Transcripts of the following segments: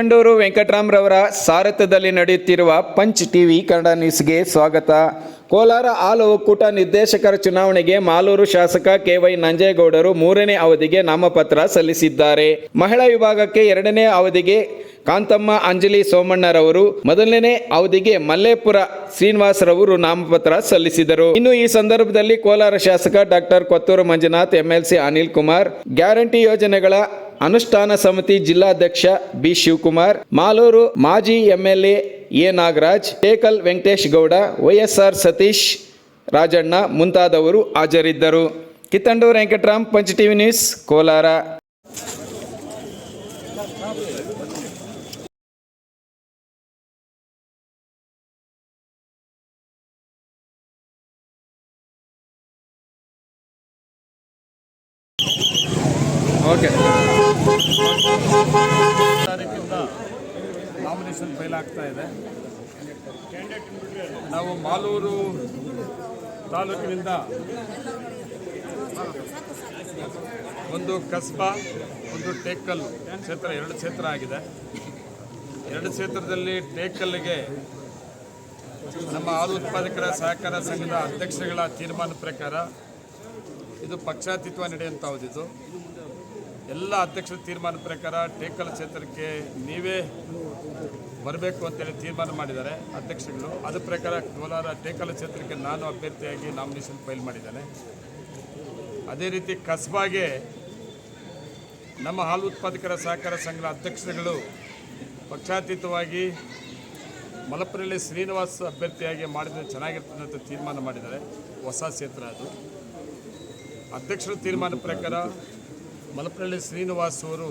ಕಿತ್ತಂಡೂರು ವೆಂಕಟರಾಮ್ರವರ ಸಾರಥ್ಯದಲ್ಲಿ ನಡೆಯುತ್ತಿರುವ punch TV Kannada ನ್ಯೂಸ್ಗೆ ಸ್ವಾಗತ. ಕೋಲಾರ ಹಾಲು ಒಕ್ಕೂಟ ನಿರ್ದೇಶಕರ ಚುನಾವಣೆಗೆ ಮಾಲೂರು ಶಾಸಕ ಕೆವೈ ನಂಜೇಗೌಡರು ಮೂರನೇ ಅವಧಿಗೆ ನಾಮಪತ್ರ ಸಲ್ಲಿಸಿದ್ದಾರೆ. ಮಹಿಳಾ ವಿಭಾಗಕ್ಕೆ ಎರಡನೇ ಅವಧಿಗೆ ಕಾಂತಮ್ಮ, ಅಂಜಲಿ ಸೋಮಣ್ಣರವರು, ಮೊದಲನೇ ಅವಧಿಗೆ ಮಲ್ಲೇಪುರ ಶ್ರೀನಿವಾಸರವರು ನಾಮಪತ್ರ ಸಲ್ಲಿಸಿದರು. ಇನ್ನು ಈ ಸಂದರ್ಭದಲ್ಲಿ ಕೋಲಾರ ಶಾಸಕ doctor Kothur Manjunath, MLC Anil Kumar, guarantee ಯೋಜನೆಗಳ ಅನುಷ್ಠಾನ ಸಮಿತಿ ಜಿಲ್ಲಾಧ್ಯಕ್ಷ ಬಿ ಶಿವಕುಮಾರ್, ಮಾಲೂರು ಮಾಜಿ MLA A Nagaraj Tekal Venkatesh Gowda, YSR Sathish Rajanna ಮುಂತಾದವರು ಹಾಜರಿದ್ದರು. Kittandur Venkatram, Pancha TV news, Kolar. Nomination file ಆಗ್ತಾ ಇದೆ. ನಾವು ಮಾಲೂರು ತಾಲೂಕಿನಿಂದ ಒಂದು ಕಸ್ಬಾ, ಒಂದು ಟೇಕಲ್ ಕ್ಷೇತ್ರ, ಎರಡು ಕ್ಷೇತ್ರ ಆಗಿದೆ. ಎರಡು ಕ್ಷೇತ್ರದಲ್ಲಿ ಟೇಕಲ್ಗೆ ನಮ್ಮ ಹಾಲು ಉತ್ಪಾದಕರ ಸಹಕಾರ ಸಂಘದ ಅಧ್ಯಕ್ಷಗಳ ತೀರ್ಮಾನ ಪ್ರಕಾರ ಇದು ಪಕ್ಷಾತೀತ್ವ ನಡೆಯುವಂಥದ್ದು ಎಲ್ಲ ಅಧ್ಯಕ್ಷರ ತೀರ್ಮಾನ ಪ್ರಕಾರ ಟೇಕಲ್ ಕ್ಷೇತ್ರಕ್ಕೆ ನೀವೇ ಬರಬೇಕು ಅಂತೇಳಿ ತೀರ್ಮಾನ ಮಾಡಿದ್ದಾರೆ ಅಧ್ಯಕ್ಷಗಳು. ಅದರ ಪ್ರಕಾರ ಕೋಲಾರ ಟೇಕಲ ಕ್ಷೇತ್ರಕ್ಕೆ ನಾನು ಅಭ್ಯರ್ಥಿಯಾಗಿ ನಾಮಿನೇಷನ್ ಫೈಲ್ ಮಾಡಿದ್ದೇನೆ. ಅದೇ ರೀತಿ ಕಸ್ಬಾಗೆ ನಮ್ಮ ಹಾಲು ಉತ್ಪಾದಕರ ಸಹಕಾರ ಸಂಘದ ಅಧ್ಯಕ್ಷರುಗಳು ಪಕ್ಷಾತೀತವಾಗಿ ಮಲಪುರಲ್ಲಿ ಶ್ರೀನಿವಾಸ್ ಅಭ್ಯರ್ಥಿಯಾಗಿ ಮಾಡಿದರೆ ಚೆನ್ನಾಗಿರ್ತದೆ ಅಂತ ತೀರ್ಮಾನ ಮಾಡಿದ್ದಾರೆ. ಹೊಸ ಕ್ಷೇತ್ರ ಅದು. ಅಧ್ಯಕ್ಷರ ತೀರ್ಮಾನ ಪ್ರಕಾರ ಮಲಪನಹಳ್ಳಿ ಶ್ರೀನಿವಾಸ್ ಅವರು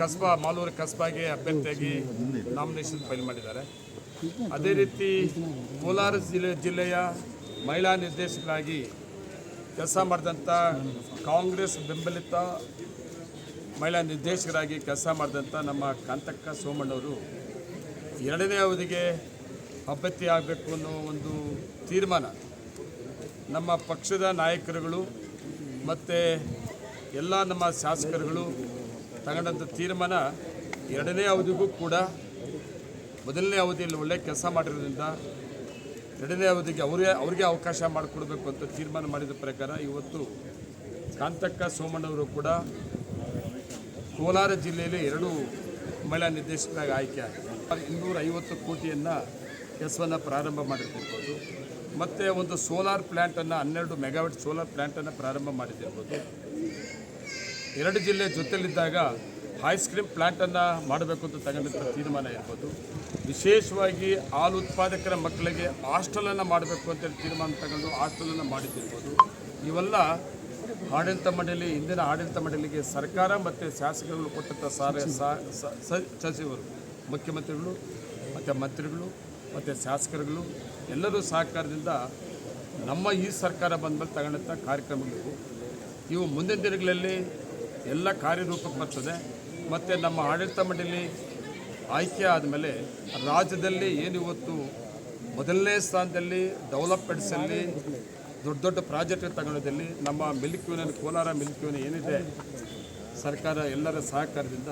ಕಸ್ಬಾ, ಮಾಲೂರು ಕಸ್ಬಾಗೆ ಅಭ್ಯರ್ಥಿಯಾಗಿ ನಾಮಿನೇಷನ್ ಫೈಲ್ ಮಾಡಿದ್ದಾರೆ. ಅದೇ ರೀತಿ ಕೋಲಾರ ಜಿಲ್ಲೆ, ಜಿಲ್ಲೆಯ ಮಹಿಳಾ ನಿರ್ದೇಶಕರಾಗಿ ಕೆಲಸ ಮಾಡಿದಂಥ ಕಾಂಗ್ರೆಸ್ ಬೆಂಬಲಿತ ಮಹಿಳಾ ನಿರ್ದೇಶಕರಾಗಿ ಕೆಲಸ ಮಾಡಿದಂಥ ನಮ್ಮ ಕಾಂತಕ್ಕ ಸೋಮಣ್ಣವರು ಎರಡನೇ ಅವಧಿಗೆ ಅಭ್ಯರ್ಥಿ ಆಗಬೇಕು ಅನ್ನೋ ಒಂದು ತೀರ್ಮಾನ ನಮ್ಮ ಪಕ್ಷದ ನಾಯಕರುಗಳು ಮತ್ತು ಎಲ್ಲ ನಮ್ಮ ಶಾಸಕರುಗಳು ತಗೊಂಡಂಥ ತೀರ್ಮಾನ ಎರಡನೇ ಅವಧಿಗೂ ಕೂಡ ಮೊದಲನೇ ಅವಧಿಯಲ್ಲಿ ಒಳ್ಳೆಯ ಕೆಲಸ ಮಾಡಿರೋದ್ರಿಂದ ಎರಡನೇ ಅವಧಿಗೆ ಅವರೇ ಅವ್ರಿಗೆ ಅವಕಾಶ ಮಾಡಿಕೊಡ್ಬೇಕು ಅಂತ ತೀರ್ಮಾನ ಮಾಡಿದ ಪ್ರಕಾರ ಇವತ್ತು ಕಾಂತಕ್ಕ ಸೋಮಣ್ಣವರು ಕೂಡ ಕೋಲಾರ ಜಿಲ್ಲೆಯಲ್ಲಿ ಎರಡು ಮಹಿಳಾ ನಿರ್ದೇಶಕರಾಗಿ ಆಯ್ಕೆ ಆಗಿದೆ ಇನ್ನೂರ ಐವತ್ತು ಕೋಟಿಯನ್ನು ಕೆಲಸವನ್ನು ಪ್ರಾರಂಭ ಮಾಡಿರ್ತಿರ್ಬೋದು ಮತ್ತು ಒಂದು ಸೋಲಾರ್ ಪ್ಲ್ಯಾಂಟನ್ನು ಹನ್ನೆರಡು ಮೆಗಾವಾಟ್ ಸೋಲಾರ್ ಪ್ಲ್ಯಾಂಟನ್ನು ಪ್ರಾರಂಭ ಮಾಡಿದ್ದಿರ್ಬೋದು ಎರಡು ಜಿಲ್ಲೆ ಜೊತೆಯಲ್ಲಿದ್ದಾಗ ಐಸ್ ಕ್ರೀಮ್ ಪ್ಲ್ಯಾಂಟನ್ನು ಮಾಡಬೇಕು ಅಂತ ತಗೊಂಡಂಥ ತೀರ್ಮಾನ ಇರ್ಬೋದು. ವಿಶೇಷವಾಗಿ ಹಾಲು ಉತ್ಪಾದಕರ ಮಕ್ಕಳಿಗೆ ಹಾಸ್ಟೆಲನ್ನು ಮಾಡಬೇಕು ಅಂತೇಳಿ ತೀರ್ಮಾನ ತಗೊಂಡು ಹಾಸ್ಟೆಲನ್ನು ಮಾಡಿದ್ದಿರ್ಬೋದು. ಇವೆಲ್ಲ ಆಡಳಿತ ಮಂಡಳಿ ಇಂದಿನ ಆಡಳಿತ ಮಂಡಳಿಗೆ ಸರ್ಕಾರ ಮತ್ತು ಶಾಸಕರುಗಳು ಕೊಟ್ಟಂಥ ಸಾರ ಸಚಿವರು, ಮುಖ್ಯಮಂತ್ರಿಗಳು, ಮತ್ತು ಮಂತ್ರಿಗಳು, ಮತ್ತು ಶಾಸಕರುಗಳು, ಎಲ್ಲರೂ ಸಹಕಾರದಿಂದ ನಮ್ಮ ಈ ಸರ್ಕಾರ ಬಂದ ಮೇಲೆ ತಗೊಂಡಂಥ ಕಾರ್ಯಕ್ರಮಗಳು ಇವು ಮುಂದಿನ ದಿನಗಳಲ್ಲಿ ಎಲ್ಲ ಕಾರ್ಯರೂಪಕ್ಕೆ ಬರ್ತದೆ. ಮತ್ತು ನಮ್ಮ ಆಡಳಿತ ಮಂಡಳಿ ಆಯ್ಕೆ ಆದಮೇಲೆ ರಾಜ್ಯದಲ್ಲಿ ಏನು ಇವತ್ತು ಮೊದಲನೇ ಸ್ಥಾನದಲ್ಲಿ ಡೆವಲಪ್ಮೆಂಟ್ಸಲ್ಲಿ ದೊಡ್ಡ ದೊಡ್ಡ ಪ್ರಾಜೆಕ್ಟ್ ತಗೊಳ್ಳೋದಲ್ಲಿ ನಮ್ಮ milk union, Kolar milk union ಏನಿದೆ, ಸರ್ಕಾರ ಎಲ್ಲರ ಸಹಕಾರದಿಂದ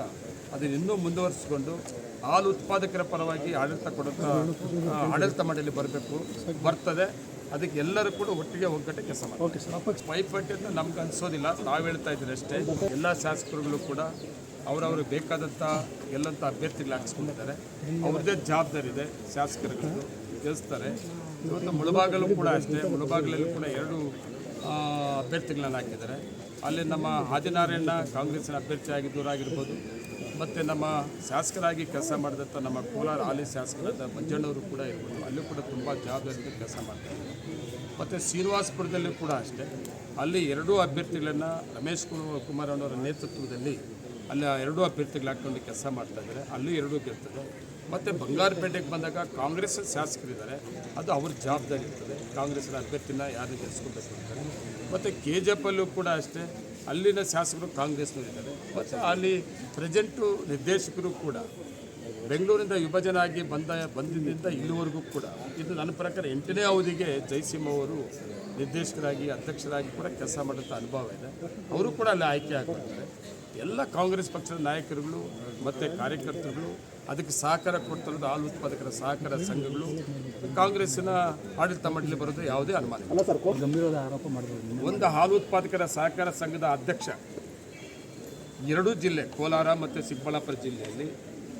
ಅದನ್ನು ಇನ್ನೂ ಮುಂದುವರಿಸಿಕೊಂಡು ಹಾಲು ಉತ್ಪಾದಕರ ಪರವಾಗಿ ಆಡಳಿತ ಕೊಡುತ್ತ ಆಡಳಿತ ಮಂಡಳಿ ಬರಬೇಕು, ಬರ್ತದೆ. ಅದಕ್ಕೆ ಎಲ್ಲರೂ ಕೂಡ ಒಟ್ಟಿಗೆ ಒಗ್ಗಟ್ಟೆ ಕೆಲಸ ಮಾಡ್ತಾರೆ ಪೈಪಟ್ಟಿ ಅಂತ ನಮ್ಗೆ ಅನ್ಸೋದಿಲ್ಲ. ನಾವು ಹೇಳ್ತಾ ಇದ್ದೀವಿ ಅಷ್ಟೇ. ಎಲ್ಲ ಶಾಸಕರುಗಳು ಕೂಡ ಅವರವ್ರಿಗೆ ಬೇಕಾದಂಥ ಎಲ್ಲಂಥ ಅಭ್ಯರ್ಥಿಗಳು ಹಾಕಿಸ್ಕೊಂಡಿದ್ದಾರೆ ಅವ್ರದ್ದೇ ಜವಾಬ್ದಾರಿ ಇದೆ. ಶಾಸಕರುಗಳು ಗೆಲ್ಲಿಸ್ತಾರೆ ಇವತ್ತು ಮುಳಬಾಗಲು ಕೂಡ ಅಷ್ಟೇ. ಮುಳಬಾಗಲಲ್ಲಿ ಕೂಡ ಎರಡು ಅಭ್ಯರ್ಥಿಗಳನ್ನು ಹಾಕಿದ್ದಾರೆ. ಅಲ್ಲಿ ನಮ್ಮ ಆದಿನಾರಾಯಣ ಕಾಂಗ್ರೆಸ್ಸಿನ ಅಭ್ಯರ್ಥಿಯಾಗಿ ದೂರ ಆಗಿರ್ಬೋದು ಮತ್ತು ನಮ್ಮ ಶಾಸಕರಾಗಿ ಕೆಲಸ ಮಾಡಿದಂಥ ನಮ್ಮ ಕೋಲಾರ ಹಾಲಿ ಶಾಸಕರಾದ ಮಂಜಣ್ಣವರು ಕೂಡ ಇರ್ಬೋದು. ಅಲ್ಲೂ ಕೂಡ ತುಂಬ ಜವಾಬ್ದಾರಿಯಿಂದ ಕೆಲಸ ಮಾಡ್ತಾರೆ. ಮತ್ತು ಶ್ರೀನಿವಾಸಪುರದಲ್ಲೂ ಕೂಡ ಅಷ್ಟೇ. ಅಲ್ಲಿ ಎರಡೂ ಅಭ್ಯರ್ಥಿಗಳನ್ನು ರಮೇಶ್ ಕುಮಾರ್ ಅವರ ನೇತೃತ್ವದಲ್ಲಿ ಅಲ್ಲಿ ಎರಡೂ ಅಭ್ಯರ್ಥಿಗಳು ಹಾಕ್ಕೊಂಡು ಕೆಲಸ ಮಾಡ್ತಾ ಇದ್ದಾರೆ. ಅಲ್ಲೂ ಎರಡೂ ಗೆಲ್ತದೆ. ಮತ್ತು ಬಂಗಾರಪೇಟೆಗೆ ಬಂದಾಗ ಕಾಂಗ್ರೆಸ್ ಶಾಸಕರಿದ್ದಾರೆ. ಅದು ಅವ್ರ ಜವಾಬ್ದಾರಿ ಇರ್ತದೆ. ಕಾಂಗ್ರೆಸ್ನ ಅಭ್ಯರ್ಥಿನ ಯಾರು ಗೆಲ್ಸ್ಕೊಬೇಕು ಅಂತಾರೆ ಮತ್ತು ಕೆ ಜಿ ಕೂಡ ಅಷ್ಟೇ. ಅಲ್ಲಿನ ಶಾಸಕರು ಕಾಂಗ್ರೆಸ್ನಲ್ಲಿದ್ದಾರೆ ಮತ್ತು ಅಲ್ಲಿ ಪ್ರೆಸೆಂಟು ನಿರ್ದೇಶಕರು ಕೂಡ, ಬೆಂಗಳೂರಿಂದ ವಿಭಜನೆ ಆಗಿ ಬಂದ ಬಂದಿದ್ದರಿಂದ ಇಲ್ಲಿವರೆಗೂ ಕೂಡ, ಇದು ನನ್ನ ಪ್ರಕಾರ ಎಂಟನೇ ಅವಧಿಗೆ ಜಯಸಿಂಹ ಅವರು ನಿರ್ದೇಶಕರಾಗಿ, ಅಧ್ಯಕ್ಷರಾಗಿ ಕೂಡ ಕೆಲಸ ಮಾಡಿದಂಥ ಅನುಭವ ಇದೆ. ಅವರು ಕೂಡ ಅಲ್ಲಿ ಆಯ್ಕೆ ಆಗ್ತಾರೆ. ಎಲ್ಲ ಕಾಂಗ್ರೆಸ್ ಪಕ್ಷದ ನಾಯಕರುಗಳು ಮತ್ತು ಕಾರ್ಯಕರ್ತರುಗಳು ಅದಕ್ಕೆ ಸಹಕಾರ ಕೊಡ್ತಿರೋದು ಹಾಲು ಉತ್ಪಾದಕರ ಸಹಕಾರ ಸಂಘಗಳು ಕಾಂಗ್ರೆಸ್ಸಿನ ಆಡಳಿತ ಮಂಡಳಿ ಬರೋದು ಯಾವುದೇ ಅನುಮಾನ ಒಂದು ಹಾಲು ಉತ್ಪಾದಕರ ಸಹಕಾರ ಸಂಘದ ಅಧ್ಯಕ್ಷ ಎರಡೂ ಜಿಲ್ಲೆ ಕೋಲಾರ ಮತ್ತು ಚಿಕ್ಕಬಳ್ಳಾಪುರ ಜಿಲ್ಲೆಯಲ್ಲಿ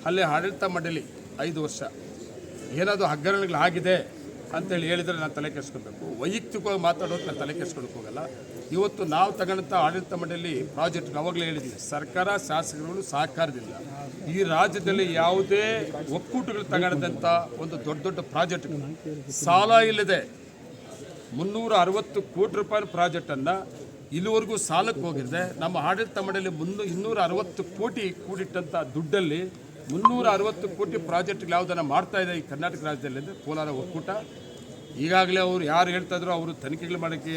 ಅಲ್ಲಿ ಆಡಳಿತ ಮಂಡಳಿ ಐದು ವರ್ಷ. ಏನಾದರೂ ಹಗರಣಗಳು ಆಗಿದೆ ಅಂತೇಳಿ ಹೇಳಿದರೆ ನಾನು ತಲೆ ಕೆಡಿಸ್ಕೊಬೇಕು. ವೈಯಕ್ತಿಕವಾಗಿ ಮಾತಾಡೋದು ನಾನು ತಲೆ ಕೆಡಿಸ್ಕೊಳಕ್ಕೆ ಹೋಗಲ್ಲ. ಇವತ್ತು ನಾವು ತಗೊಂಡಂಥ ಆಡಳಿತ ಮಂಡಳಿ ಪ್ರಾಜೆಕ್ಟ್ ಅವಾಗಲೇ ಹೇಳಿದ್ದೀನಿ ಸರ್ಕಾರ, ಶಾಸಕರುಗಳು ಸಹಕಾರದಿಲ್ಲ ಈ ರಾಜ್ಯದಲ್ಲಿ ಯಾವುದೇ ಒಕ್ಕೂಟಗಳು ತಗೊಂಡಂಥ ಒಂದು ದೊಡ್ಡ ದೊಡ್ಡ ಪ್ರಾಜೆಕ್ಟ್ಗಳು ಸಾಲ ಇಲ್ಲದೆ ಮುನ್ನೂರ ಅರವತ್ತು ಕೋಟಿ ರೂಪಾಯಿ ಪ್ರಾಜೆಕ್ಟನ್ನು ಇಲ್ಲಿವರೆಗೂ ಸಾಲಕ್ಕೆ ಹೋಗಿದೆ ನಮ್ಮ ಆಡಳಿತ ಮಂಡಳಿ ಮುನ್ನೂ ಇನ್ನೂರ ಅರವತ್ತು ಕೋಟಿ ಕೂಡಿಟ್ಟಂಥ ದುಡ್ಡಲ್ಲಿ ಮುನ್ನೂರ ಅರವತ್ತು ಕೋಟಿ ಪ್ರಾಜೆಕ್ಟ್ಗಳು ಯಾವುದನ್ನು ಮಾಡ್ತಾ ಇದೆ ಈ ಕರ್ನಾಟಕ ರಾಜ್ಯದಲ್ಲಿ ಅಂದರೆ ಕೋಲಾರ ಒಕ್ಕೂಟ. ಈಗಾಗಲೇ ಅವರು ಯಾರು ಹೇಳ್ತಾ ಇದ್ರು ಅವರು ತನಿಖೆಗಳು ಮಾಡೋಕ್ಕೆ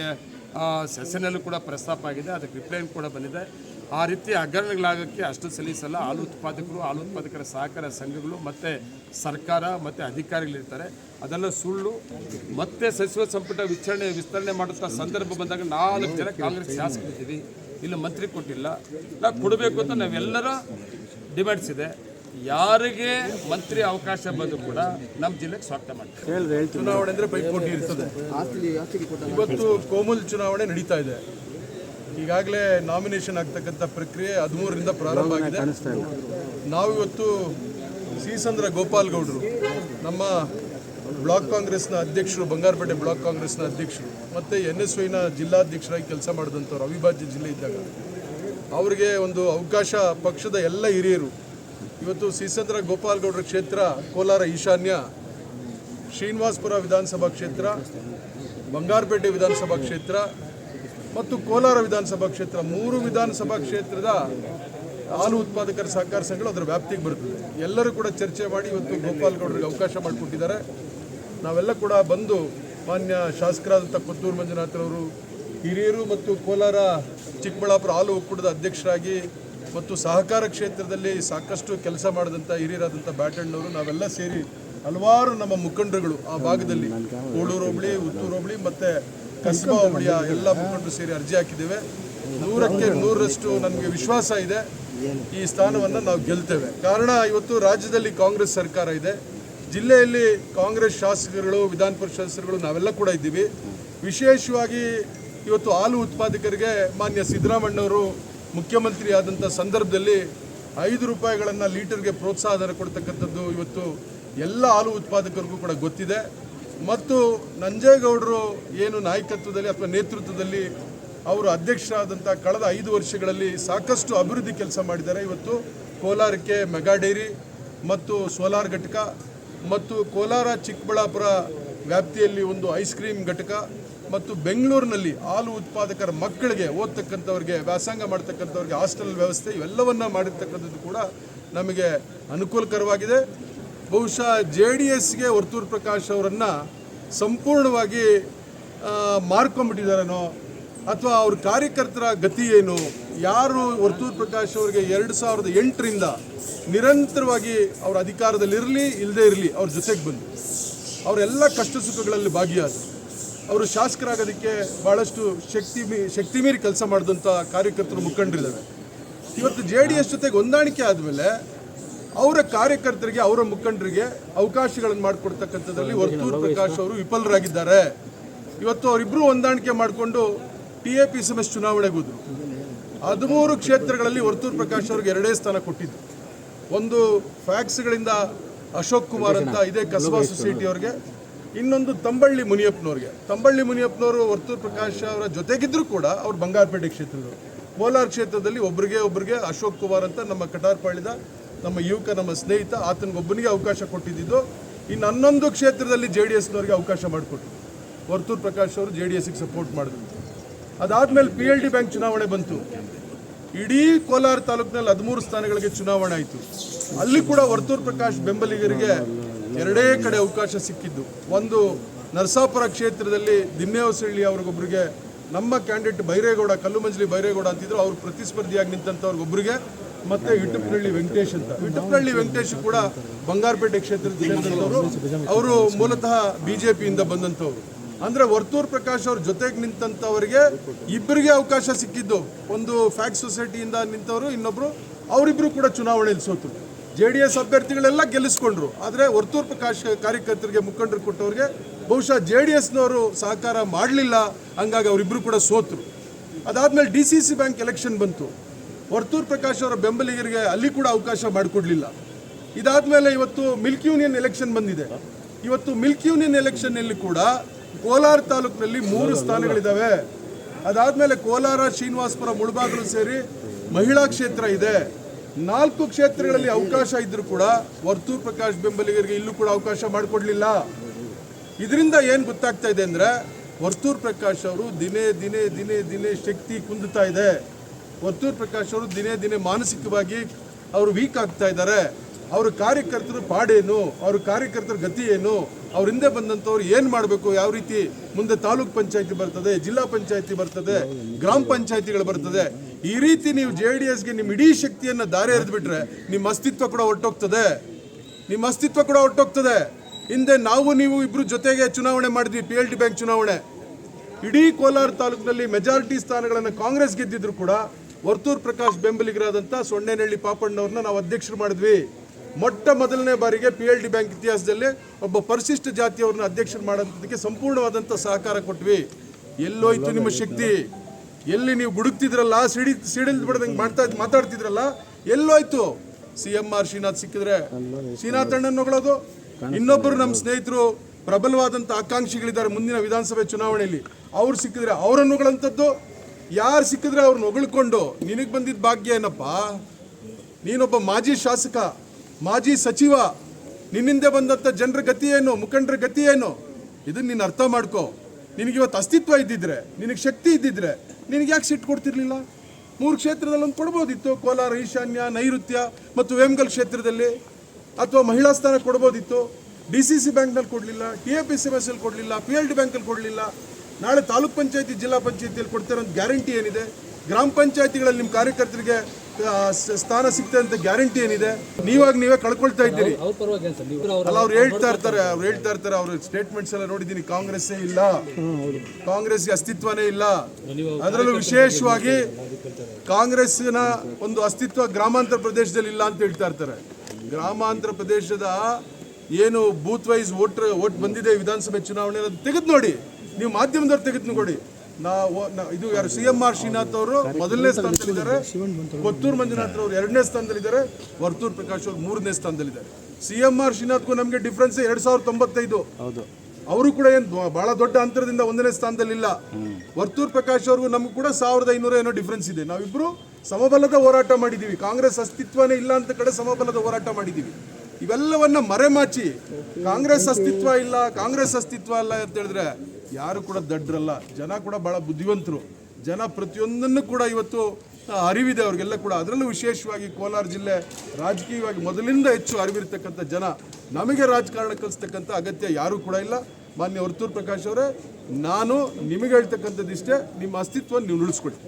ಸೆಷನಲ್ಲೂ ಕೂಡ ಪ್ರಸ್ತಾಪ ಆಗಿದೆ, ಅದಕ್ಕೆ ರಿಪ್ಲೈನ್ ಕೂಡ ಬಂದಿದೆ. ಆ ರೀತಿ ಹಗರಣಗಳಾಗೋಕ್ಕೆ ಅಷ್ಟು ಸಲೀಸಲ್ಲ, ಹಾಲು ಉತ್ಪಾದಕರು, ಹಾಲು ಉತ್ಪಾದಕರ ಸಹಕಾರ ಸಂಘಗಳು ಮತ್ತು ಸರ್ಕಾರ ಮತ್ತು ಅಧಿಕಾರಿಗಳಿರ್ತಾರೆ ಅದೆಲ್ಲ ಸುಳ್ಳು. ಮತ್ತೆ ಸಚಿವ ಸಂಪುಟ ವಿಚಾರಣೆ, ವಿಸ್ತರಣೆ ಮಾಡುತ್ತಾ ಸಂದರ್ಭ ಬಂದಾಗ ನಾಲ್ಕು ಜನ ಕಾಂಗ್ರೆಸ್ ಶಾಸಕರಿದ್ದೀವಿ. ಇಲ್ಲಿ ಮಂತ್ರಿ ಕೊಟ್ಟಿಲ್ಲ. ನಾವು ಕೊಡಬೇಕು ಅಂತ ನಾವೆಲ್ಲರ ಡಿಮ್ಯಾಂಡ್ಸ್ ಇದೆ. ಯಾರಿಗೆ ಮಂತ್ರಿ ಅವಕಾಶ ಬಂದು ಕೂಡ ನಮ್ಮ ಜಿಲ್ಲೆಗೆ ಸ್ವಾಗತ ಮಾಡ್ತಾರೆ. ಚುನಾವಣೆ ಅಂದ್ರೆ ಪೈಪೋಟಿ ಇರ್ತದೆ. ಇವತ್ತು ಕೋಮಲ್ ಚುನಾವಣೆ ನಡೀತಾ ಇದೆ. ಈಗಾಗಲೇ ನಾಮಿನೇಷನ್ ಆಗ್ತಕ್ಕಂಥ ಪ್ರಕ್ರಿಯೆ ಹದಿಮೂರರಿಂದ ಪ್ರಾರಂಭ ಆಗಿದೆ. ನಾವು ಇವತ್ತು ಸೀಸಂದ್ರ ಗೋಪಾಲ್ ಗೌಡರು ನಮ್ಮ ಬ್ಲಾಕ್ ಕಾಂಗ್ರೆಸ್ನ ಅಧ್ಯಕ್ಷರು ಬಂಗಾರಪೇಟೆ ಬ್ಲಾಕ್ ಕಾಂಗ್ರೆಸ್ನ ಅಧ್ಯಕ್ಷರು ಮತ್ತು ಎನ್ ಎಸ್ ವೈನ ಜಿಲ್ಲಾಧ್ಯಕ್ಷರಾಗಿ ಕೆಲಸ ಮಾಡಿದಂಥವ್ರು ಅವಿಭಾಜ್ಯ ಜಿಲ್ಲೆ ಇದ್ದಾಗ ಅವರಿಗೆ ಒಂದು ಅವಕಾಶ ಪಕ್ಷದ ಎಲ್ಲ ಹಿರಿಯರು ಇವತ್ತು ಸೀಸಂದ್ರ ಗೋಪಾಲ್ಗೌಡ್ರ ಕ್ಷೇತ್ರ, ಕೋಲಾರ ಈಶಾನ್ಯ, ಶ್ರೀನಿವಾಸ್ಪುರ ವಿಧಾನಸಭಾ ಕ್ಷೇತ್ರ, ಬಂಗಾರಪೇಟೆ ವಿಧಾನಸಭಾ ಕ್ಷೇತ್ರ ಮತ್ತು ಕೋಲಾರ ವಿಧಾನಸಭಾ ಕ್ಷೇತ್ರ. ಮೂರು ವಿಧಾನಸಭಾ ಕ್ಷೇತ್ರದ ಹಾಲು ಉತ್ಪಾದಕರ ಸಹಕಾರ ಸಂಘಗಳು ಅದರ ವ್ಯಾಪ್ತಿಗೆ ಬರುತ್ತದೆ ಎಲ್ಲರೂ ಕೂಡ ಚರ್ಚೆ ಮಾಡಿ ಇವತ್ತು ಗೋಪಾಲ್ಗೌಡ್ರಿಗೆ ಅವಕಾಶ ಮಾಡಿಕೊಟ್ಟಿದ್ದಾರೆ. ನಾವೆಲ್ಲ ಕೂಡ ಬಂದು ಮಾನ್ಯ ಶಾಸಕರಾದಂಥ ಕೊತ್ತೂರು ಮಂಜುನಾಥ್ರವರು ಹಿರಿಯರು ಮತ್ತು ಕೋಲಾರ ಚಿಕ್ಕಬಳ್ಳಾಪುರ ಹಾಲು ಒಕ್ಕೂಟದ ಅಧ್ಯಕ್ಷರಾಗಿ ಮತ್ತು ಸಹಕಾರ ಕ್ಷೇತ್ರದಲ್ಲಿ ಸಾಕಷ್ಟು ಕೆಲಸ ಮಾಡಿದಂಥ ಹಿರಿಯರಾದಂಥ ಬ್ಯಾಟಣ್ಣವರು, ನಾವೆಲ್ಲ ಸೇರಿ ಹಲವಾರು ನಮ್ಮ ಮುಖಂಡರುಗಳು ಆ ಭಾಗದಲ್ಲಿ ಕೋಡೂರು ಹೋಬಳಿ, ಉತ್ತೂರು ಹೋಬಳಿ ಮತ್ತು ಕಸ್ಬಾ ಹೋಬಳಿಯ ಎಲ್ಲ ಮುಖಂಡರು ಸೇರಿ ಅರ್ಜಿ ಹಾಕಿದ್ದೇವೆ. ನೂರಕ್ಕೆ ನೂರರಷ್ಟು ನಮಗೆ ವಿಶ್ವಾಸ ಇದೆ. ಈ ಸ್ಥಾನವನ್ನು ನಾವು ಗೆಲ್ತೇವೆ. ಕಾರಣ ಇವತ್ತು ರಾಜ್ಯದಲ್ಲಿ ಕಾಂಗ್ರೆಸ್ ಸರ್ಕಾರ ಇದೆ. ಜಿಲ್ಲೆಯಲ್ಲಿ ಕಾಂಗ್ರೆಸ್ ಶಾಸಕರುಗಳು, ವಿಧಾನ ಪರಿಷತ್ ಶಾಸಕರುಗಳು ನಾವೆಲ್ಲ ಕೂಡ ಇದ್ದೀವಿ. ವಿಶೇಷವಾಗಿ ಇವತ್ತು ಹಾಲು ಉತ್ಪಾದಕರಿಗೆ ಮಾನ್ಯ ಸಿದ್ದರಾಮಣ್ಣವರು ಮುಖ್ಯಮಂತ್ರಿ ಆದಂಥ ಸಂದರ್ಭದಲ್ಲಿ ಐದು ರೂಪಾಯಿಗಳನ್ನು ಲೀಟರ್ಗೆ ಪ್ರೋತ್ಸಾಹಧನ ಕೊಡ್ತಕ್ಕಂಥದ್ದು ಇವತ್ತು ಎಲ್ಲ ಹಾಲು ಉತ್ಪಾದಕರಿಗೂ ಕೂಡ ಗೊತ್ತಿದೆ. ಮತ್ತು ನಂಜೇಗೌಡರು ಏನು ನಾಯಕತ್ವದಲ್ಲಿ ಅಥವಾ ನೇತೃತ್ವದಲ್ಲಿ ಅವರು ಅಧ್ಯಕ್ಷರಾದಂಥ ಕಳೆದ ಐದು ವರ್ಷಗಳಲ್ಲಿ ಸಾಕಷ್ಟು ಅಭಿವೃದ್ಧಿ ಕೆಲಸ ಮಾಡಿದ್ದಾರೆ. ಇವತ್ತು ಕೋಲಾರಕ್ಕೆ ಮೆಗಾ ಡೈರಿ ಮತ್ತು ಸೋಲಾರ್ ಘಟಕ ಮತ್ತು ಕೋಲಾರ ಚಿಕ್ಕಬಳ್ಳಾಪುರ ವ್ಯಾಪ್ತಿಯಲ್ಲಿ ಒಂದು ಐಸ್ ಕ್ರೀಮ್ ಘಟಕ ಮತ್ತು ಬೆಂಗಳೂರಿನಲ್ಲಿ ಹಾಲು ಉತ್ಪಾದಕರ ಮಕ್ಕಳಿಗೆ ಓದ್ತಕ್ಕಂಥವ್ರಿಗೆ, ವ್ಯಾಸಂಗ ಮಾಡ್ತಕ್ಕಂಥವ್ರಿಗೆ, ಹಾಸ್ಟೆಲ್ ವ್ಯವಸ್ಥೆ ಇವೆಲ್ಲವನ್ನು ಮಾಡಿರ್ತಕ್ಕಂಥದ್ದು ಕೂಡ ನಮಗೆ ಅನುಕೂಲಕರವಾಗಿದೆ. ಬಹುಶಃ ಜೆ ಡಿ ಎಸ್ಗೆ ವರ್ತೂರ್ ಪ್ರಕಾಶ್ ಅವರನ್ನು ಸಂಪೂರ್ಣವಾಗಿ ಮಾರ್ಕೊಂಬಿಟ್ಟಿದ್ದಾರೇನೋ ಅಥವಾ ಅವ್ರ ಕಾರ್ಯಕರ್ತರ ಗತಿ ಏನು? ಯಾರು ವರ್ತೂರ್ ಪ್ರಕಾಶ್ ಅವರಿಗೆ ಎರಡು ಸಾವಿರದ ಎಂಟರಿಂದ ನಿರಂತರವಾಗಿ ಅವ್ರ ಅಧಿಕಾರದಲ್ಲಿರಲಿ ಇಲ್ಲದೇ ಇರಲಿ, ಅವ್ರ ಜೊತೆಗೆ ಬಂದು. ಅವರೆಲ್ಲ ಕಷ್ಟ ಸುಖಗಳಲ್ಲಿ ಭಾಗಿಯಾದರು. ಅವರು ಶಾಸಕರಾಗೋದಕ್ಕೆ ಭಾಳಷ್ಟು ಶಕ್ತಿ ಮೀ ಶಕ್ತಿ ಮೀರಿ ಕೆಲಸ ಮಾಡಿದಂಥ ಕಾರ್ಯಕರ್ತರು ಮುಖಂಡರಿದ್ದಾರೆ. ಇವತ್ತು ಜೆ ಡಿ ಎಸ್ ಜೊತೆಗೆ ಹೊಂದಾಣಿಕೆ ಆದಮೇಲೆ ಅವರ ಕಾರ್ಯಕರ್ತರಿಗೆ ಅವರ ಮುಖಂಡರಿಗೆ ಅವಕಾಶಗಳನ್ನು ಮಾಡಿಕೊಡ್ತಕ್ಕಂಥದ್ರಲ್ಲಿ ವರ್ತೂರ್ ಪ್ರಕಾಶ್ ಅವರು. ವಿಫಲರಾಗಿದ್ದಾರೆ. ಇವತ್ತು ಅವರಿಬ್ಬರು ಹೊಂದಾಣಿಕೆ ಮಾಡಿಕೊಂಡು ಟಿ ಎ ಪಿ ಎಸ್ ಚುನಾವಣೆಗೆ ಹೋದರು. ಹದಿಮೂರು ಕ್ಷೇತ್ರಗಳಲ್ಲಿ ವರ್ತೂರ್ ಪ್ರಕಾಶ್ ಅವ್ರಿಗೆ ಎರಡೇ ಸ್ಥಾನ ಕೊಟ್ಟಿದ್ದು ಒಂದು ಫ್ಯಾಕ್ಸ್ಗಳಿಂದ ಅಶೋಕ್ ಕುಮಾರ್ ಅಂತ ಇದೇ ಕಸಬಾ ಸೊಸೈಟಿ ಅವ್ರಿಗೆ ಇನ್ನೊಂದು ತಂಬಳ್ಳಿ ಮುನಿಯಪ್ಪನವ್ರಿಗೆ. ತಂಬಳ್ಳಿ ಮುನಿಯಪ್ಪನವರು ವರ್ತೂರ್ ಪ್ರಕಾಶ್ ಅವರ ಜೊತೆಗಿದ್ರು ಕೂಡ ಅವ್ರು ಬಂಗಾರಪೇಟೆ ಕ್ಷೇತ್ರದವರು. ಕೋಲಾರ ಕ್ಷೇತ್ರದಲ್ಲಿ ಒಬ್ಬರಿಗೆ ಒಬ್ಬರಿಗೆ ಅಶೋಕ್ ಕುಮಾರ್ ಅಂತ ನಮ್ಮ ಕಟಾರ್ಪಾಳ್ಯದ ನಮ್ಮ ಯುವಕ, ನಮ್ಮ ಸ್ನೇಹಿತ ಆತನಿಗೊಬ್ಬನಿಗೆ ಅವಕಾಶ ಕೊಟ್ಟಿದ್ದು. ಇನ್ನು ಹನ್ನೊಂದು ಕ್ಷೇತ್ರದಲ್ಲಿ ಜೆ ಡಿ ಎಸ್ನವ್ರಿಗೆ ಅವಕಾಶ ಮಾಡಿಕೊಟ್ರು. ವರ್ತೂರ್ ಪ್ರಕಾಶ್ ಅವರು ಜೆ ಡಿ ಎಸ್ಗೆ ಸಪೋರ್ಟ್ ಮಾಡಿದ್ರು. ಅದಾದಮೇಲೆ ಪಿ ಎಲ್ ಡಿ ಬ್ಯಾಂಕ್ ಚುನಾವಣೆ ಬಂತು. ಇಡೀ ಕೋಲಾರ ತಾಲೂಕಿನಲ್ಲಿ ಹದಿಮೂರು ಸ್ಥಾನಗಳಿಗೆ ಚುನಾವಣೆ ಆಯಿತು. ಅಲ್ಲಿ ಕೂಡ ವರ್ತೂರ್ ಪ್ರಕಾಶ್ ಬೆಂಬಲಿಗರಿಗೆ ಎರಡೇ ಕಡೆ ಅವಕಾಶ ಸಿಕ್ಕಿದ್ದು. ಒಂದು ನರಸಾಪುರ ಕ್ಷೇತ್ರದಲ್ಲಿ ದಿನ್ನೇವಸಳ್ಳಿ ಅವ್ರಿಗೊಬ್ಬರಿಗೆ ನಮ್ಮ ಕ್ಯಾಂಡಿಡೇಟ್ ಬೈರೇಗೌಡ ಕಲ್ಲುಮಂಜಲಿ ಬೈರೇಗೌಡ ಅಂತಿದ್ರು, ಅವ್ರು ಪ್ರತಿಸ್ಪರ್ಧಿಯಾಗಿ ನಿಂತಂಥವ್ರಿಗೊಬ್ರಿಗೆ ಮತ್ತೆ ಇಟ್ಟುಪನಹಳ್ಳಿ ವೆಂಕಟೇಶ್ ಅಂತ. ಇಟ್ಟುಪನಹಳ್ಳಿ ವೆಂಕಟೇಶ್ ಕೂಡ ಬಂಗಾರಪೇಟೆ ಕ್ಷೇತ್ರದ ಅವರು ಮೂಲತಃ ಬಿಜೆಪಿಯಿಂದ ಬಂದಂಥವ್ರು ಅಂದ್ರೆ ವರ್ತೂರ್ ಪ್ರಕಾಶ್ ಅವ್ರ ಜೊತೆಗೆ ನಿಂತಂತವರಿಗೆ ಇಬ್ಬರಿಗೆ ಅವಕಾಶ ಸಿಕ್ಕಿದ್ದು. ಒಂದು ಫ್ಯಾಕ್ಟ್ ಸೊಸೈಟಿಯಿಂದ ನಿಂತವರು, ಇನ್ನೊಬ್ರು, ಅವರಿಬ್ರು ಕೂಡ ಚುನಾವಣೆಯಲ್ಲಿ ಸೋತರು ಜೆ ಡಿ ಎಸ್ ಅಭ್ಯರ್ಥಿಗಳೆಲ್ಲ ಗೆಲ್ಲಿಸ್ಕೊಂಡ್ರು. ಆದರೆ ವರ್ತೂರ್ ಪ್ರಕಾಶ್ ಕಾರ್ಯಕರ್ತರಿಗೆ ಮುಖಂಡರು ಕೊಟ್ಟವ್ರಿಗೆ ಬಹುಶಃ ಜೆ ಡಿ ಎಸ್ನವರು ಸಹಕಾರ ಮಾಡಲಿಲ್ಲ. ಹಂಗಾಗಿ ಅವರಿಬ್ಬರು ಕೂಡ ಸೋತರು. ಅದಾದಮೇಲೆ D C C bank election ಬಂತು. ವರ್ತೂರ್ ಪ್ರಕಾಶ್ ಅವರ ಬೆಂಬಲಿಗರಿಗೆ ಅಲ್ಲಿ ಕೂಡ ಅವಕಾಶ ಮಾಡಿಕೊಡ್ಲಿಲ್ಲ. ಇದಾದ್ಮೇಲೆ ಇವತ್ತು ಮಿಲ್ಕ್ ಯೂನಿಯನ್ ಎಲೆಕ್ಷನ್ ಬಂದಿದೆ. ಇವತ್ತು ಮಿಲ್ಕ್ ಯೂನಿಯನ್ ಎಲೆಕ್ಷನ್ನಲ್ಲಿ ಕೂಡ ಕೋಲಾರ ತಾಲೂಕಿನಲ್ಲಿ ಮೂರು ಸ್ಥಾನಗಳಿದ್ದಾವೆ ಅದಾದಮೇಲೆ ಕೋಲಾರ, ಶ್ರೀನಿವಾಸಪುರ, ಮುಳಬಾಗಲು ಸೇರಿ ಮಹಿಳಾ ಕ್ಷೇತ್ರ ಇದೆ. ನಾಲ್ಕು ಕ್ಷೇತ್ರಗಳಲ್ಲಿ ಅವಕಾಶ ಇದ್ದರೂ ಕೂಡ ವರ್ತೂರ್ ಪ್ರಕಾಶ್ ಬೆಂಬಲಿಗರಿಗೆ ಇಲ್ಲೂ ಕೂಡ ಅವಕಾಶ ಮಾಡಿಕೊಡ್ಲಿಲ್ಲ. ಇದರಿಂದ ಏನು ಗೊತ್ತಾಗ್ತಾ ಇದೆ ಅಂದ್ರೆ ವರ್ತೂರ್ ಪ್ರಕಾಶ್ ಅವರು ದಿನೇ ದಿನೇ ದಿನೇ ದಿನೇ ಶಕ್ತಿ ಕುಂದುತ್ತಾ ಇದೆ. ವರ್ತೂರ್ ಪ್ರಕಾಶ್ ಅವರು ದಿನೇ ದಿನೇ ಮಾನಸಿಕವಾಗಿ ಅವರು ವೀಕ್ ಆಗ್ತಾ ಇದ್ದಾರೆ. ಅವರ ಕಾರ್ಯಕರ್ತರು ಪಾಡೇನು? ಅವ್ರ ಕಾರ್ಯಕರ್ತರ ಗತಿ ಏನು? ಅವ್ರ ಹಿಂದೆ ಬಂದಂಥವ್ರು ಏನು ಮಾಡಬೇಕು? ಯಾವ ರೀತಿ ಮುಂದೆ ತಾಲೂಕ್ ಪಂಚಾಯತಿ ಬರ್ತದೆ, ಜಿಲ್ಲಾ ಪಂಚಾಯತಿ ಬರ್ತದೆ, ಗ್ರಾಮ ಪಂಚಾಯತಿಗಳು ಬರ್ತದೆ, ಈ ರೀತಿ ನೀವು ಜೆ ಡಿ ಎಸ್ಗೆ ನಿಮ್ಮ ಇಡೀ ಶಕ್ತಿಯನ್ನು ದಾರಿ ಎರೆದ್ಬಿಟ್ರೆ ನಿಮ್ಮ ಅಸ್ತಿತ್ವ ಕೂಡ ಹೊರಟೋಗ್ತದೆ ನಿಮ್ಮ ಅಸ್ತಿತ್ವ ಕೂಡ ಹೊರಟೋಗ್ತದೆ ಹಿಂದೆ ನಾವು ನೀವು ಇಬ್ರು ಜೊತೆಗೆ ಚುನಾವಣೆ ಮಾಡಿದ್ವಿ, ಪಿ ಎಲ್ ಡಿ ಬ್ಯಾಂಕ್ ಚುನಾವಣೆ. ಇಡೀ ಕೋಲಾರ ತಾಲೂಕಿನಲ್ಲಿ ಮೆಜಾರಿಟಿ ಸ್ಥಾನಗಳನ್ನು ಕಾಂಗ್ರೆಸ್ ಗೆದ್ದಿದ್ರು ಕೂಡ ವರ್ತೂರ್ ಪ್ರಕಾಶ್ ಬೆಂಬಲಿಗರಾದಂಥ ಸೊಣ್ಣೆನಹಳ್ಳಿ ಪಾಪಣ್ಣವ್ರನ್ನ ನಾವು ಅಧ್ಯಕ್ಷರು ಮಾಡಿದ್ವಿ. ಮೊಟ್ಟ ಮೊದಲನೇ ಬಾರಿಗೆ ಪಿ ಎಲ್ ಡಿ ಬ್ಯಾಂಕ್ ಇತಿಹಾಸದಲ್ಲಿ ಒಬ್ಬ ಪರಿಶಿಷ್ಟ ಜಾತಿಯವ್ರನ್ನ ಅಧ್ಯಕ್ಷರು ಮಾಡೋದಕ್ಕೆ ಸಂಪೂರ್ಣವಾದಂಥ ಸಹಕಾರ ಕೊಟ್ವಿ. ಎಲ್ಲೋಯ್ತು ನಿಮ್ಮ ಶಕ್ತಿ. ಎಲ್ಲಿ ನೀವು ಬುಡುಕ್ತಿದ್ರಲ್ಲ ಸಿಡಿ, ಸಿಡಿಲ್ ಬಿಡದಂಗೆ ಮಾಡ್ತಾ ಮಾತಾಡ್ತಿದ್ರಲ್ಲ, ಎಲ್ಲೋಯ್ತು. ಸಿ ಎಂ ಆರ್ ಶ್ರೀನಾಥ್ ಸಿಕ್ಕಿದ್ರೆ. ಶ್ರೀನಾಥ್ ಅಣ್ಣನ್ ಹೊಗಳೋದು. ಇನ್ನೊಬ್ಬರು ನಮ್ಮ ಸ್ನೇಹಿತರು, ಪ್ರಬಲವಾದಂಥ ಆಕಾಂಕ್ಷಿಗಳಿದ್ದಾರೆ ಮುಂದಿನ ವಿಧಾನಸಭೆ ಚುನಾವಣೆಯಲ್ಲಿ. ಅವ್ರು ಸಿಕ್ಕಿದ್ರೆ ಅವರನ್ನು ಹೊಗಳಂಥದ್ದು. ಯಾರು ಸಿಕ್ಕಿದ್ರೆ ಅವ್ರನ್ನ ಹೊಗಳ್ಕೊಂಡು, ನಿನಗೆ ಬಂದಿದ್ದ ಭಾಗ್ಯ ಏನಪ್ಪ? ನೀನೊಬ್ಬ ಮಾಜಿ ಶಾಸಕ. ಮಾಜಿ ಸಚಿವ, ನಿನ್ನಿಂದ ಬಂದಂಥ ಜನರ ಗತಿ ಏನು ಮುಖಂಡರ ಗತಿ ಇದನ್ನ ನೀನು ಅರ್ಥ ಮಾಡ್ಕೋ. ನಿನಗೆ ಇವತ್ತು ಅಸ್ತಿತ್ವ ಇದ್ದಿದ್ರೆ, ನಿನಗೆ ಶಕ್ತಿ ಇದ್ದಿದ್ರೆ, ನಿನಗೆ ಯಾಕೆ ಸಿಟ್ಟು ಕೊಡ್ತಿರ್ಲಿಲ್ಲ? ಮೂರು ಕ್ಷೇತ್ರದಲ್ಲಿ ಒಂದು ಕೊಡ್ಬೋದಿತ್ತು, ಕೋಲಾರ, ಈಶಾನ್ಯ, ನೈಋತ್ಯ ಮತ್ತು ವೇಮಗಲ್ ಕ್ಷೇತ್ರದಲ್ಲಿ. ಅಥವಾ ಮಹಿಳಾ ಸ್ಥಾನ ಕೊಡ್ಬೋದಿತ್ತು, ಡಿ ಸಿ ಸಿ ಬ್ಯಾಂಕ್ನಲ್ಲಿ ಕೊಡಲಿಲ್ಲ, T A P C S ಅಲ್ಲಿ ಕೊಡಲಿಲ್ಲ, ಪಿ ಎಲ್ ಡಿ ಬ್ಯಾಂಕಲ್ಲಿ ಕೊಡಲಿಲ್ಲ. ನಾಳೆ ತಾಲೂಕ್ ಪಂಚಾಯತಿ, ಜಿಲ್ಲಾ ಪಂಚಾಯತಿಯಲ್ಲಿ ಕೊಡ್ತಿರೋ ಗ್ಯಾರಂಟಿ ಏನಿದೆ? ಗ್ರಾಮ ಪಂಚಾಯತಿಗಳಲ್ಲಿ ನಿಮ್ಮ ಕಾರ್ಯಕರ್ತರಿಗೆ ಸ್ಥಾನ ಸಿಗ್ತದೆ ಅಂತ ಗ್ಯಾರಂಟಿ ಏನಿದೆ? ನೀವಾಗ ನೀವೇ ಕಳ್ಕೊಳ್ತಾ ಇದ್ದೀರಿ. ಅಲ್ಲ ಅವ್ರು ಹೇಳ್ತಾ ಇರ್ತಾರೆ ಅವ್ರು ಹೇಳ್ತಾ ಇರ್ತಾರೆ ಅವ್ರ ಸ್ಟೇಟ್ಮೆಂಟ್ಸ್ ಎಲ್ಲ ನೋಡಿದ್ದೀನಿ. ಕಾಂಗ್ರೆಸ್ಸೇ ಇಲ್ಲ. ಕಾಂಗ್ರೆಸ್ಗೆ ಅಸ್ತಿತ್ವನೇ ಇಲ್ಲ. ಅದರಲ್ಲೂ ವಿಶೇಷವಾಗಿ ಕಾಂಗ್ರೆಸ್ಸಿನ ಒಂದು ಅಸ್ತಿತ್ವ ಗ್ರಾಮಾಂತರ ಪ್ರದೇಶದಲ್ಲಿ ಇಲ್ಲ ಅಂತ ಹೇಳ್ತಾ ಇರ್ತಾರೆ. ಗ್ರಾಮಾಂತರ ಪ್ರದೇಶದ ಏನು ಬೂತ್ ವೈಸ್ ವೋಟ್ ವೋಟ್ ಬಂದಿದೆ ವಿಧಾನಸಭೆ ಚುನಾವಣೆ ತೆಗೆದು ನೋಡಿ ನೀವು ಮಾಧ್ಯಮದವ್ರು ತೆಗೆದು ನೋಡಿ ನಾವು ಇದು ಯಾರು ಸಿ ಎಂ ಆರ್ ಶ್ರೀನಾಥ್ ಅವರು ಮೊದಲನೇ ಸ್ಥಾನದಲ್ಲಿದ್ದಾರೆ. ಕೊತ್ತೂರು ಮಂಜುನಾಥ್ ಅವರು ಎರಡನೇ ಸ್ಥಾನದಲ್ಲಿದ್ದಾರೆ. ವರ್ತೂರ್ ಪ್ರಕಾಶ್ ಅವರು ಮೂರನೇ ಸ್ಥಾನದಲ್ಲಿದ್ದಾರೆ. ಸಿ ಎಂ ಆರ್ ಶ್ರೀನಾಥ್ಗೂ ನಮಗೆ ಡಿಫ್ರೆನ್ಸ್ ಎರಡು ಸಾವಿರದ ತೊಂಬತ್ತೈದು. ಅವರು ಕೂಡ ಏನು ಬಹಳ ದೊಡ್ಡ ಅಂತರದಿಂದ ಒಂದನೇ ಸ್ಥಾನದಲ್ಲಿಲ್ಲ. ವರ್ತೂರ್ ಪ್ರಕಾಶ್ ಅವ್ರಿಗೂ ನಮಗೂ ಕೂಡ ಸಾವಿರದ ಐನೂರ ಏನೋ ಡಿಫ್ರೆನ್ಸ್ ಇದೆ. ನಾವಿಬ್ಬರು ಸಮಬಲದ ಹೋರಾಟ ಮಾಡಿದ್ದೀವಿ ಕಾಂಗ್ರೆಸ್ ಅಸ್ತಿತ್ವನೇ ಇಲ್ಲ ಅಂತ ಕಡೆ ಸಮಬಲದ ಹೋರಾಟ ಮಾಡಿದ್ದೀವಿ ಇವೆಲ್ಲವನ್ನ ಮರೆಮಾಚಿ ಕಾಂಗ್ರೆಸ್ ಅಸ್ತಿತ್ವ ಇಲ್ಲ ಕಾಂಗ್ರೆಸ್ ಅಸ್ತಿತ್ವ ಅಲ್ಲ ಅಂತ ಹೇಳಿದ್ರೆ ಯಾರು ಕೂಡ ದಡ್ರಲ್ಲ. ಜನ ಕೂಡ ಬಹಳ ಬುದ್ಧಿವಂತರು. ಜನ ಪ್ರತಿಯೊಂದನ್ನು ಕೂಡ ಇವತ್ತು ಅರಿವಿದೆ ಅವ್ರಿಗೆಲ್ಲ ಕೂಡ. ಅದರಲ್ಲೂ ವಿಶೇಷವಾಗಿ ಕೋಲಾರ ಜಿಲ್ಲೆ ರಾಜಕೀಯವಾಗಿ ಮೊದಲಿಂದ ಹೆಚ್ಚು ಅರಿವಿರ್ತಕ್ಕಂಥ ಜನ. ನಮಗೆ ರಾಜಕಾರಣ ಕಲಿಸ್ತಕ್ಕಂಥ ಅಗತ್ಯ ಯಾರೂ ಕೂಡ ಇಲ್ಲ. ಮಾನ್ಯ ವರ್ತೂರ್ ಪ್ರಕಾಶ್ ಅವರೇ, ನಾನು ನಿಮಗೆ ಹೇಳ್ತಕ್ಕಂಥದ್ದಿಷ್ಟೇ, ನಿಮ್ಮ ಅಸ್ತಿತ್ವ ನೀವು ಉಳಿಸ್ಕೊಡಿ